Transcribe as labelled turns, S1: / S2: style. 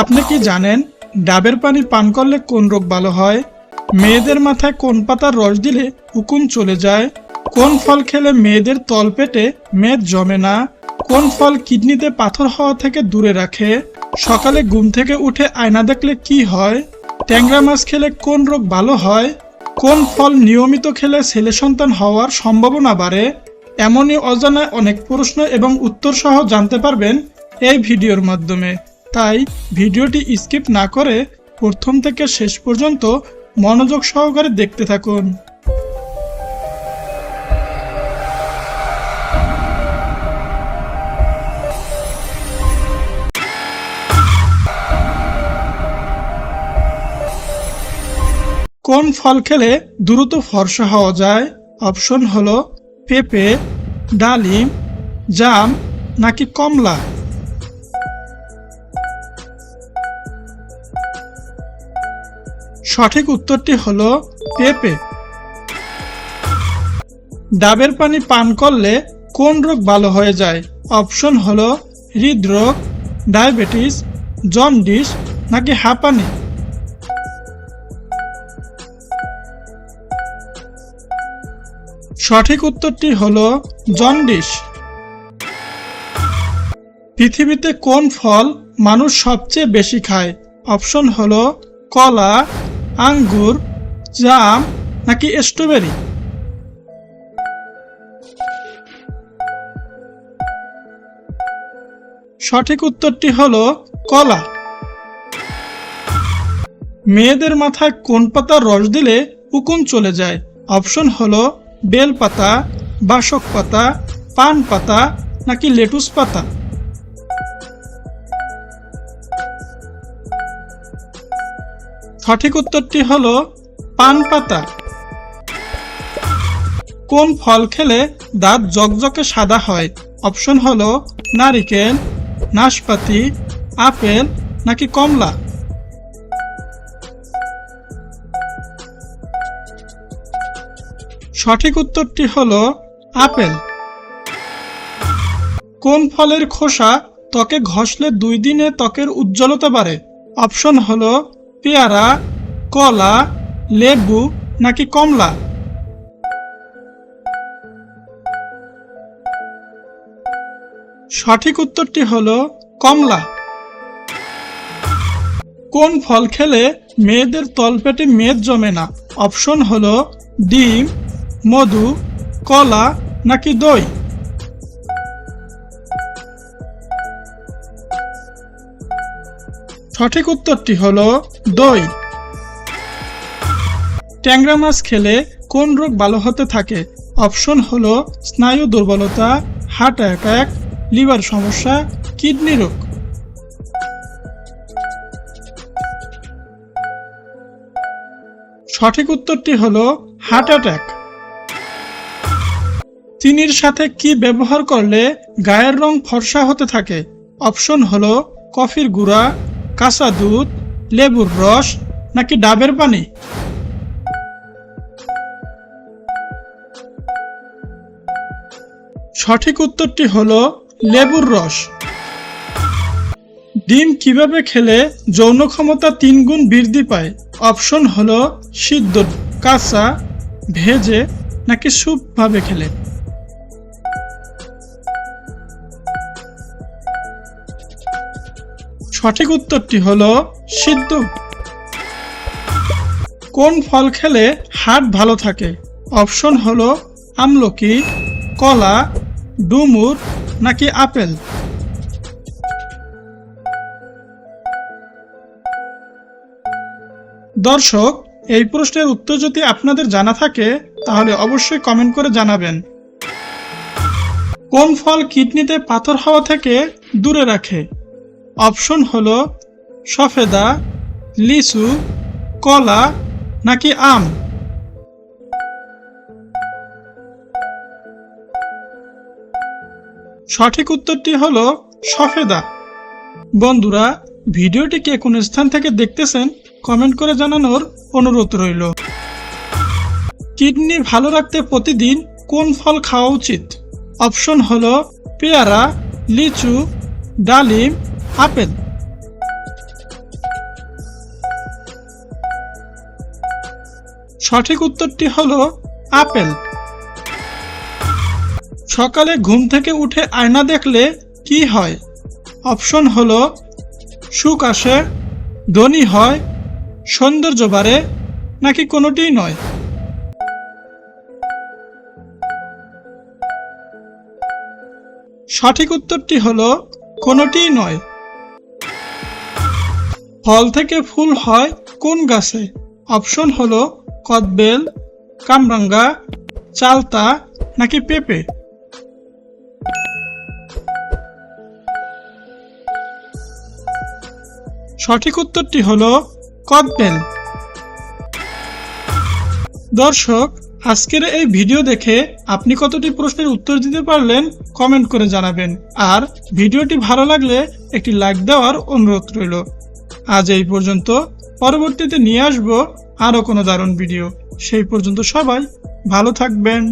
S1: আপনি কি জানেন ডাবের পানি পান করলে কোন রোগ ভালো হয়? মেয়েদের মাথায় কোন পাতার রস দিলে হুকুম চলে যায়? কোন ফল খেলে মেয়েদের তলপেটে মেদ জমে না? কোন ফল কিডনিতে পাথর হওয়া থেকে দূরে রাখে? সকালে ঘুম থেকে উঠে আয়না দেখলে কি হয়? ট্যাংরা মাছ খেলে কোন রোগ ভালো হয়? কোন ফল নিয়মিত খেলে ছেলে সন্তান হওয়ার সম্ভাবনা বাড়ে? এমনই অজানায় অনেক প্রশ্ন এবং উত্তর সহ জানতে পারবেন এই ভিডিওর মাধ্যমে। তাই ভিডিওটি স্কিপ না করে প্রথম থেকে শেষ পর্যন্ত মনোযোগ সহকারে দেখতে থাকুন। কোন ফল খেলে দ্রুত ফর্সা হওয়া যায়? অপশন হলো পেঁপে, ডালিম, জাম নাকি কমলা? সঠিক উত্তরটি হল পেঁপে। ডাবের পানি পান করলে কোন রোগ ভালো হয়ে যায়? অপশন হল হৃদরোগ, ডায়াবেটিস, জন্ডিস নাকি হাঁপানি। সঠিক উত্তরটি হলো জন্ডিস। পৃথিবীতে কোন ফল মানুষ সবচেয়ে বেশি খায়? অপশন হলো কলা আঙ্গুর, জাম নাকি স্ট্রবেরি? সঠিক উত্তরটি হল কলা। মেয়েদের মাথায় কোন পাতার রস দিলে উকুন চলে যায়? অপশন হল বেল পাতা, বাসক পাতা, পান পাতা নাকি লেটুস পাতা। সঠিক উত্তরটি হল পান পাতা। কোন ফল খেলে দাঁত জকজকে সাদা হয়? অপশন হল নারিকেল, নাশপাতি, আপেল নাকি কমলা? সঠিক উত্তরটি হল আপেল। কোন ফলের খোসা ত্বকে ঘষলে দুই দিনে ত্বকের উজ্জ্বলতা বাড়ে? অপশন হলো পেয়ারা, কলা, লেবু নাকি কমলা? সঠিক উত্তরটি হলো কমলা। কোন ফল খেলে মেয়েদের তলপেটে মেদ জমে না? অপশন হলো ডিম, মধু, কলা নাকি দই? সঠিক উত্তরটি হল দই। ট্যাংরা মাছ খেলে কোন রোগ ভালো হতে থাকে? অপশন হল স্নায়ু দুর্বলতা, হার্ট অ্যাটাক, লিভার সমস্যা, কিডনি রোগ। সঠিক উত্তরটি হল হার্ট অ্যাটাক। চিনির সাথে কি ব্যবহার করলে গায়ের রং ফর্সা হতে থাকে? অপশন হল কফির গুঁড়া কাঁচা দুধ, লেবুর রস নাকি ডাবের পানি? সঠিক উত্তরটি হল লেবুর রস। ডিম কীভাবে খেলে যৌন ক্ষমতা তিন গুণ বৃদ্ধি পায়? অপশন হল সিদ্ধ কাঁচা, ভেজে নাকি স্যুপ ভাবে খেলে? সঠিক উত্তরটি হল সিদ্ধ। কোন ফল খেলে হার্ট ভালো থাকে? অপশন হল আমলকি, কলা, ডুমুর নাকি আপেল? দর্শক, এই প্রশ্নের উত্তর যদি আপনাদের জানা থাকে, তাহলে অবশ্যই কমেন্ট করে জানাবেন। কোন ফল কিডনিতে পাথর হওয়া থেকে দূরে রাখে? অপশন হলো সফেদা, লিচু, কলা নাকি আম? সঠিক উত্তরটি হলো সফেদা। বন্ধুরা, ভিডিওটি কে কোন স্থান থেকে দেখতেছেন, কমেন্ট করে জানানোর অনুরোধ রইল। কিডনি ভালো রাখতে প্রতিদিন কোন ফল খাওয়া উচিত? অপশন হলো পেয়ারা, লিচু, ডালিম আপেল সঠিক উত্তরটি হল আপেল। সকালে ঘুম থেকে উঠে আয়না দেখলে কি হয়? অপশন হল সুখ আসে, ধনী হয়, সৌন্দর্য বাড়ে, নাকি কোনোটিই নয়? সঠিক উত্তরটি হল কোনোটিই নয়। ফল থেকে ফুল হয় কোন গাছে? অপশন হলো কদবেল, কামরাঙ্গা, চালতা নাকি পেঁপে? সঠিক উত্তরটি হল কদবেল। দর্শক, আজকের এই ভিডিও দেখে আপনি কতটি প্রশ্নের উত্তর দিতে পারলেন কমেন্ট করে জানাবেন। আর ভিডিওটি ভালো লাগলে একটি লাইক দেওয়ার অনুরোধ রইল। আজ এই পর্যন্ত। পরবর্তীতে নিয়ে আসব আরও কোনো দারুণ ভিডিও সেই পর্যন্ত সবাই ভালো থাকবেন।